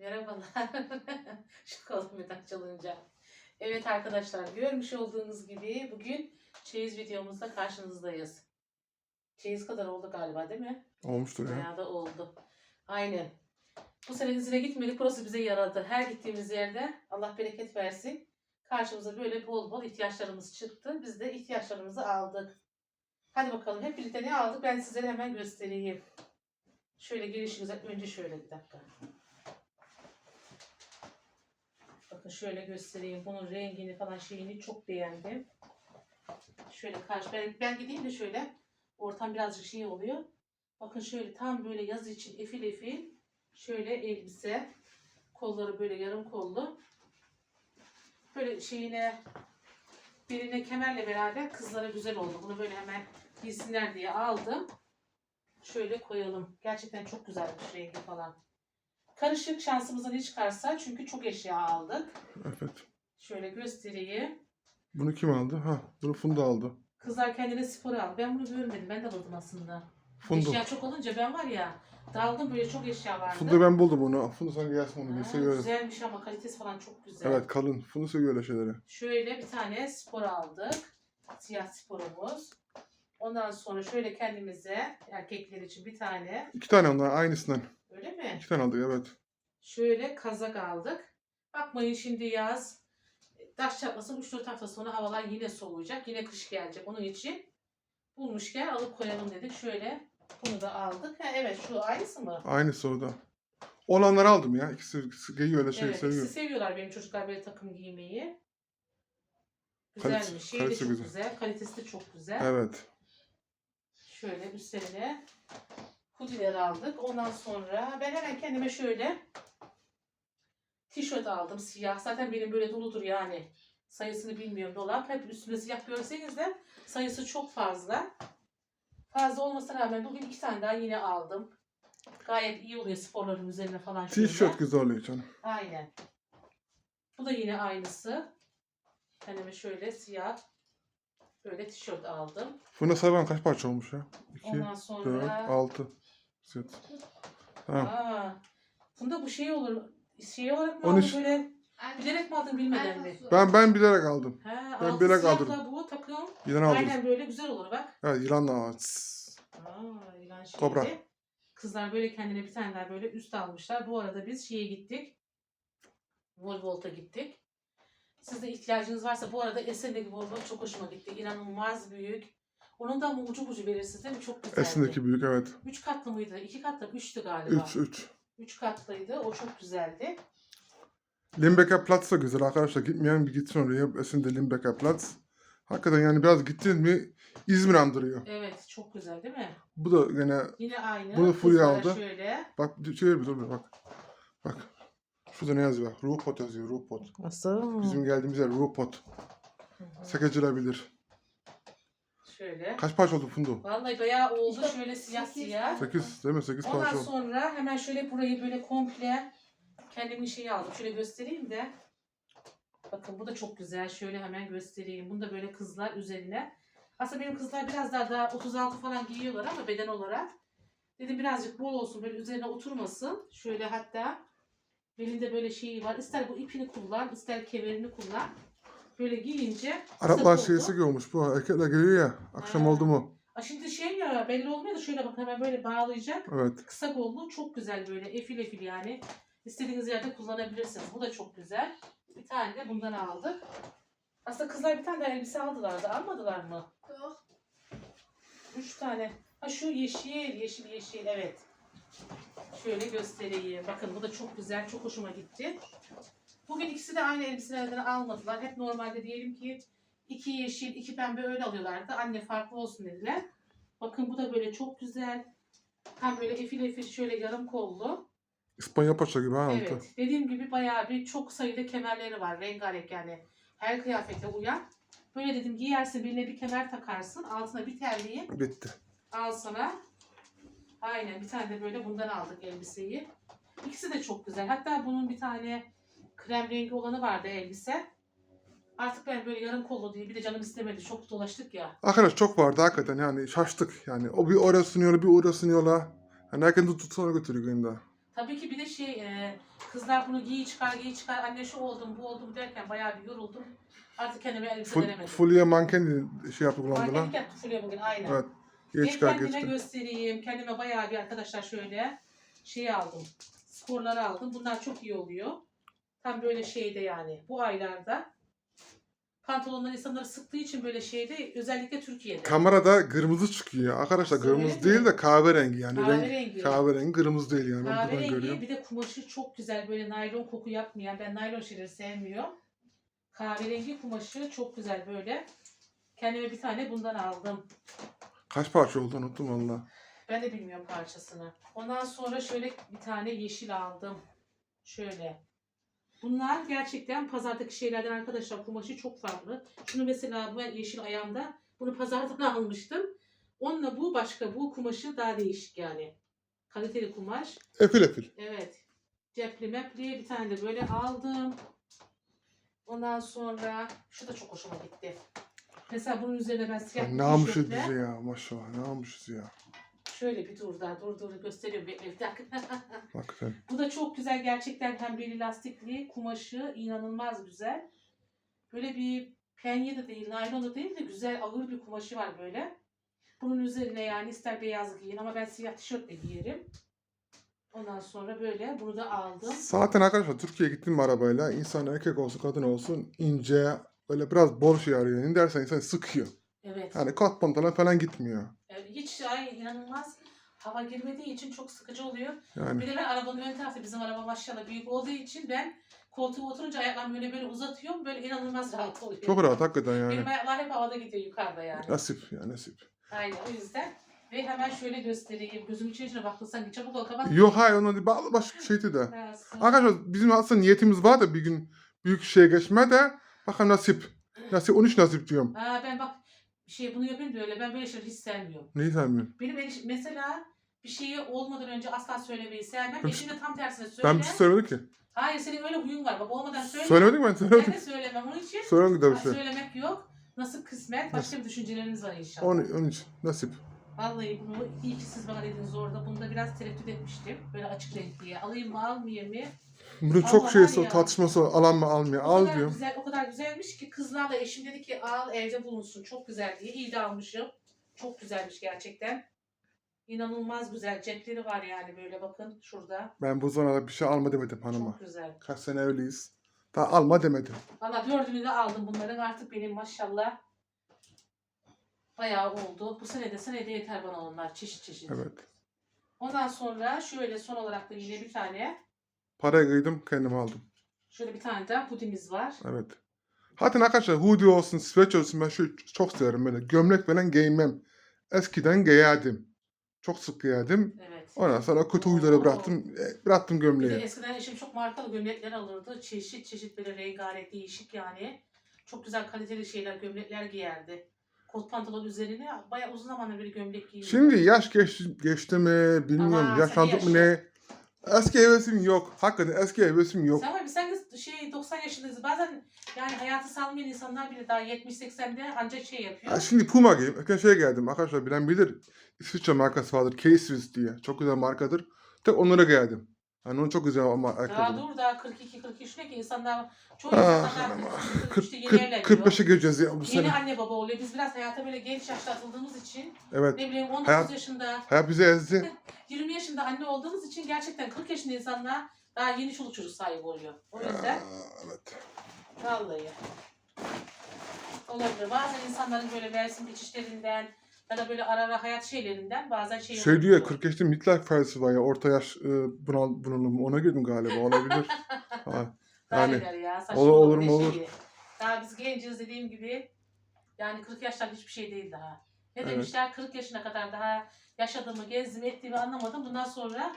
Merhabalar. Şok oldum bir çalınca. Evet arkadaşlar görmüş olduğunuz gibi bugün çeyiz videomuzda karşınızdayız. Çeyiz kadar oldu galiba değil mi? Olmuştur ya. Bayağı da oldu. Aynen. Bu sene izine gitmedik. Burası bize yaradı. Her gittiğimiz yerde Allah bereket versin. Karşımıza böyle bol bol ihtiyaçlarımız çıktı. Biz de ihtiyaçlarımızı aldık. Hadi bakalım hep birlikte ne aldık ben size hemen göstereyim. Şöyle girişimize önce şöyle bir dakika. Şöyle göstereyim. Bunun rengini falan şeyini çok beğendim. Şöyle karşı ben, ben gideyim de şöyle ortam birazcık şey oluyor. Bakın şöyle tam böyle yaz için efil efil şöyle elbise. Kolları böyle yarım kollu. Böyle şeyine birine kemerle beraber kızlara güzel oldu. Bunu böyle hemen giysinler diye aldım. Şöyle koyalım. Gerçekten çok güzelmiş rengi falan. Karışık şansımıza ne çıkarsa çünkü çok eşya aldık. Evet. Şöyle göstereyim. Bunu kim aldı? Ha, bunu Funda aldı. Kızlar kendine spor al. Ben bunu görmedim. Ben de aldım aslında. Funda. Eşya çok olunca ben var ya daldım böyle çok eşya vardı. Funda ben buldum onu. Funda sen gelsin onu. Ha, Ben seviyorum. güzelmiş ama kalitesi falan çok güzel. Evet kalın. Funda seviyor öyle şeyleri. Şöyle bir tane spor aldık. Siyah sporumuz. Ondan sonra şöyle kendimize erkekler için bir tane. İki tane onlar aynısından. Öyle mi? İki tane aldık evet. Şöyle kazak aldık. Bakmayın şimdi yaz. Taş çatlasın 3-4 hafta sonra havalar yine soğuyacak. Yine kış gelecek. Onun için bulmuşken alıp koyalım dedik. Şöyle bunu da aldık. Ha, evet şu aynısı mı? Aynısı orada. Olanları aldım ya. İkisi, ikisi giyiyor öyle şey evet seviyor. ikisi seviyorlar benim çocuklar böyle takım giymeyi. Kalite- Güzelmiş. Şeyi de kalitesi çok güzel. güzel. Kalitesi de çok güzel. Evet. Şöyle üstlerine hoodiler aldık. Ondan sonra ben hemen kendime şöyle tişört aldım siyah. Zaten benim böyle doludur yani. Sayısını bilmiyorum dolap. Hep üstüne siyah görseniz de sayısı çok fazla. Fazla olmasına rağmen bugün iki tane daha yine aldım. Gayet iyi oluyor sporların üzerine falan şöyle. Tişört güzel oluyor canım. Aynen. Bu da yine aynısı. Kendime şöyle siyah böyle tişört aldım. Funda sayban kaç parça olmuş ya? 2, Ondan 4, sonra 6. Set. Tamam. Aa, bunda bu şey olur. Şey olarak mı aldın böyle? Bilerek mi aldın bilmeden mi? Ben ben bilerek aldım. He, Ben altı bilerek siyahla bu takım. Yılan aldım. Aynen böyle güzel olur bak. Evet yılan da var. Tss. Aa, ilan şeydi. Kobra. Kızlar böyle kendine bir tane daha böyle üst almışlar. Bu arada biz şeye gittik. Volvolt'a gittik. Sizde ihtiyacınız varsa bu arada Esen'deki Volvolt çok hoşuma gitti. İnanılmaz büyük. Onun da ama ucu ucu verirsiniz değil mi? Çok güzeldi. Esin'deki büyük evet. Üç katlı mıydı? İki katlı mı? Üçtü galiba. 3 3. Üç katlıydı. O çok güzeldi. Limbecker Platz da güzel arkadaşlar. Gitmeyen bir gitsin oraya. Esin'de Limbecker Platz. Hakikaten yani biraz gittin mi İzmir andırıyor. Evet çok güzel değil mi? Bu da gene Yine aynı. Bunu Fulya Kızlara aldı. Şöyle. bak şöyle bir dur bir bak. Bak. Şurada ne yazıyor? bak. Rupot yazıyor. Rupot. Nasıl? Bizim geldiğimiz yer Rupot. Sekeciler bilir. Şöyle. Kaç parça oldu Fundu? Vallahi bayağı oldu şöyle siyah siyah. 8 değil mi? 8 Ondan parça oldu. sonra hemen şöyle burayı böyle komple kendimin şeyi aldım. Şöyle göstereyim de. Bakın bu da çok güzel. Şöyle hemen göstereyim. Bunu da böyle kızlar üzerine. Aslında benim kızlar biraz daha daha 36 falan giyiyorlar ama beden olarak. Dedim birazcık bol olsun böyle üzerine oturmasın. Şöyle hatta belinde böyle şeyi var. İster bu ipini kullan, ister kemerini kullan. Böyle giyince Araplar sık şeysi oldu. görmüş bu. Erkekler geliyor ya. Akşam Ha. oldu mu? Aa, Şimdi şey ya belli olmuyor da şöyle bak hemen böyle bağlayacak. Evet. Kısa kollu çok güzel böyle efil efil yani. İstediğiniz yerde kullanabilirsiniz. Bu da çok güzel. Bir tane de bundan aldık. Aslında kızlar bir tane de elbise aldılar da almadılar mı? Yok. Üç tane. Ha şu yeşil, yeşil yeşil evet. Şöyle göstereyim. Bakın bu da çok güzel, çok hoşuma gitti. Bugün ikisi de aynı elbiselerden almadılar. Hep normalde diyelim ki iki yeşil, iki pembe öyle alıyorlardı. Anne farklı olsun dediler. Bakın bu da böyle çok güzel. Hem böyle efil efil şöyle yarım kollu. İspanya paça gibi ha altı. Evet. Dediğim gibi bayağı bir çok sayıda kemerleri var. Rengarenk yani. Her kıyafete uyan. Böyle dedim giyersin birine bir kemer takarsın. Altına bir terliği Bitti. al sana. Aynen bir tane de böyle bundan aldık elbiseyi. İkisi de çok güzel. Hatta bunun bir tane krem rengi olanı vardı elbise. Artık ben böyle yarım kollu diye bir de canım istemedi. Çok dolaştık ya. Arkadaş çok vardı hakikaten yani şaştık yani. O bir oraya sunuyor, bir oraya sunuyorlar. Yani herkes de tutsana götürüyor günde. Tabii ki bir de şey e, kızlar bunu giy çıkar giy çıkar anne şu oldum bu oldum derken bayağı bir yoruldum. Artık kendime elbise Full, veremedim. Fulya manken şey yaptı kullandı lan. Mankenlik yaptı Fulya bugün aynen. Evet. Ben Geç çıkar kendime geçti. göstereyim. Kendime bayağı bir arkadaşlar şöyle şey aldım. Sporları aldım. Bunlar çok iyi oluyor. Tam böyle şeyde yani bu aylarda. Pantolonlar insanları sıktığı için böyle şeyde özellikle Türkiye'de. Kamerada kırmızı çıkıyor. Arkadaşlar Söyle kırmızı mi? değil de kahverengi yani. Renk, Kahverengi. kahverengi kırmızı değil yani. Ben buradan Kahverengi görüyorum. bir de kumaşı çok güzel böyle naylon koku yapmayan. Ben naylon şeyleri sevmiyorum. Kahverengi kumaşı çok güzel böyle. Kendime bir tane bundan aldım. Kaç parça oldu unuttum valla. Ben de bilmiyorum parçasını. Ondan sonra şöyle bir tane yeşil aldım. Şöyle. Bunlar gerçekten pazardaki şeylerden arkadaşlar kumaşı çok farklı. Şunu mesela bu yeşil ayağımda bunu pazardan almıştım. Onunla bu başka. Bu kumaşı daha değişik yani. Kaliteli kumaş. Efil efil. Evet. Cepli mepli bir tane de böyle aldım. Ondan sonra şu da çok hoşuma gitti. Mesela bunun üzerine ben siyah bir Ne almışız tişörtle- ya maşallah ne almışız ya. Şöyle bir dur daha dur dur gösteriyorum bir, bir dakika. Bak. Bu da çok güzel gerçekten hem beli lastikli kumaşı inanılmaz güzel. Böyle bir penye de değil naylon da değil de güzel ağır bir kumaşı var böyle. Bunun üzerine yani ister beyaz giyin ama ben siyah tişörtle giyerim. Ondan sonra böyle bunu da aldım. Zaten arkadaşlar Türkiye'ye gittim arabayla insan erkek olsun kadın olsun ince böyle biraz bol şey arıyor. Dersen insan sıkıyor. Evet. Yani kot pantolon falan gitmiyor. Hiç ay inanılmaz hava girmediği için çok sıkıcı oluyor. Yani Bir de ben arabanın ön tarafı bizim araba maşallah büyük olduğu için ben koltuğa oturunca ayaklarımı böyle böyle uzatıyorum. Böyle inanılmaz rahat oluyor. çok rahat hakikaten yani. Benim ayaklar hep havada gidiyor yukarıda yani. Nasip ya nasip. Aynen o yüzden. Ve hemen şöyle göstereyim. Gözümün içine baktın sanki çabuk ol kapat. Yok hayır ona bağlı başka şeydi de. Arkadaşlar bizim aslında niyetimiz var da bir gün büyük şeye geçme de bakalım nasip. Nasip 13 nasip diyorum. Aa, ben bak şey bunu yapayım öyle ben böyle şeyleri hiç sevmiyorum. Neyi sevmiyorsun? Benim eliş- mesela bir şeyi olmadan önce asla söylemeyi sevmem. Ben- Eşim de tam tersine söyle. Ben bir şey söylemedim ki. Hayır senin öyle huyun var. Bak olmadan söyle. Söylemedim ben Ben söylemedim. de söylemem onun için. Söylemedim de bir Ha, şey. Söylemek yok. Nasıl kısmet. Başka bir düşünceleriniz var inşallah. Onun, onun için nasip. Vallahi bunu iyi ki siz bana dediniz orada. Bunda biraz tereddüt etmiştim. Böyle açık renk diye. Alayım mı almayayım mı? Bunun Allah çok şeysi var o ya. tartışması alan mı almıyor. O Al kadar diyorum. güzel, o kadar güzelmiş ki kızlarla eşim dedi ki al evde bulunsun. Çok güzel diye. İyi de almışım. Çok güzelmiş gerçekten. İnanılmaz güzel. Cepleri var yani böyle bakın şurada. Ben bu zamana bir şey alma demedim hanıma. Çok güzel. Kaç sene evliyiz. Daha alma demedim. Valla dördünü de aldım bunların. Artık benim maşallah bayağı oldu. Bu sene de senede yeter bana onlar. Çeşit çeşit. Evet. Ondan sonra şöyle son olarak da yine bir tane Parayı kıydım kendim aldım. şöyle bir tane daha pudimiz var. Evet. Zaten arkadaşlar hoodie olsun, sweat olsun ben şu çok severim böyle. Gömlek falan giymem. Eskiden giyerdim. Çok sık giyerdim. Evet. Ondan sonra kötü huyları bıraktım. e, Bıraktım Bir de gömleği. eskiden eşim çok markalı gömlekler alırdı. Çeşit çeşit böyle rengarenk değişik yani. Çok güzel kaliteli şeyler gömlekler giyerdi. Kot pantolon üzerine bayağı uzun zamandır böyle gömlek giyiyordu. Şimdi yaş geç, geçti mi bilmiyorum. Ama sen Yaşlandık mı ne? Eski hevesim yok. Hakikaten eski hevesim yok. Sen var sen de şey 90 yaşındayız. Bazen yani hayatı salmayan insanlar bile daha 70-80'de ancak şey yapıyor. Ha, şimdi Puma giyim. Erken şey geldim. Arkadaşlar bilen bilir. İsviçre markası vardır. K-Swiss diye. Çok güzel markadır. Tek onlara geldim. Yani onu çok güzel ama Daha ayakkabı. dur daha 42-43 ne ki insanlar çoğu Ah, insanlar ama 43'te yeni 40, evleniyor. 45'e gireceğiz ya bu Yeni sene. anne baba oluyor. Biz biraz hayata böyle genç yaşta atıldığımız için Evet. ne bileyim 19 Hayat- yaşında Hayat bizi ezdi. 20 yaşında anne olduğumuz için gerçekten 40 yaşında insanlar daha yeni çoluk çocuk sahibi oluyor. O yüzden Aa, evet. vallahi olabilir. Bazen insanların böyle mevsim geçişlerinden ya da böyle ara ara hayat şeylerinden bazen şey Şey diyor ya olabiliyor. 40 yaşta midlife crisis var ya orta yaş e, bunal, bunalım ona girdim galiba olabilir. ha, yani ileri ya, olur- mu olur. şeyi. Daha biz genciz dediğim gibi yani 40 yaşlar hiçbir şey değil daha. Ne Evet. demişler 40 yaşına kadar daha yaşadığımı, gezdiğimi, ettiğimi anlamadım. Bundan sonra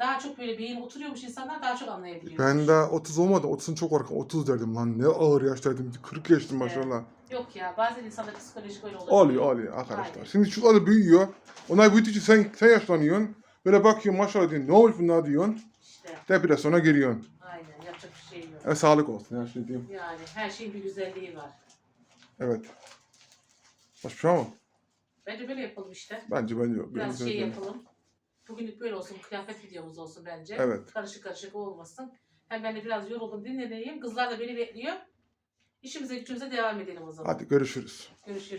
daha çok böyle beyin oturuyormuş insanlar daha çok anlayabiliyor. ben daha 30 olmadı 30'un çok korkam 30 derdim lan ne ağır yaş derdim 40 geçtim maşallah. Yok ya bazen insanlar psikolojik öyle oluyor. Oluyor oluyor arkadaşlar. Aynen. Şimdi çocuklar büyüyor. Onlar büyüdükçe sen, sen yaşlanıyorsun. Böyle bakıyorsun maşallah diyorsun ne olmuş bunlar diyorsun. İşte Depresyona giriyorsun. aynen yapacak bir şey yok. E sağlık olsun her şey diyeyim. Yani her şeyin bir güzelliği var. Evet. Başka bir şey var mı? Bence böyle yapalım işte. Bence bence. Biraz Benim şey yapalım. Bugünlük böyle olsun. Kıyafet videomuz olsun bence. Evet. Karışık karışık olmasın. Hem ben de biraz yoruldum dinleneyim. Kızlar da beni bekliyor. İşimize gücümüze devam edelim o zaman. Hadi görüşürüz. Görüşürüz.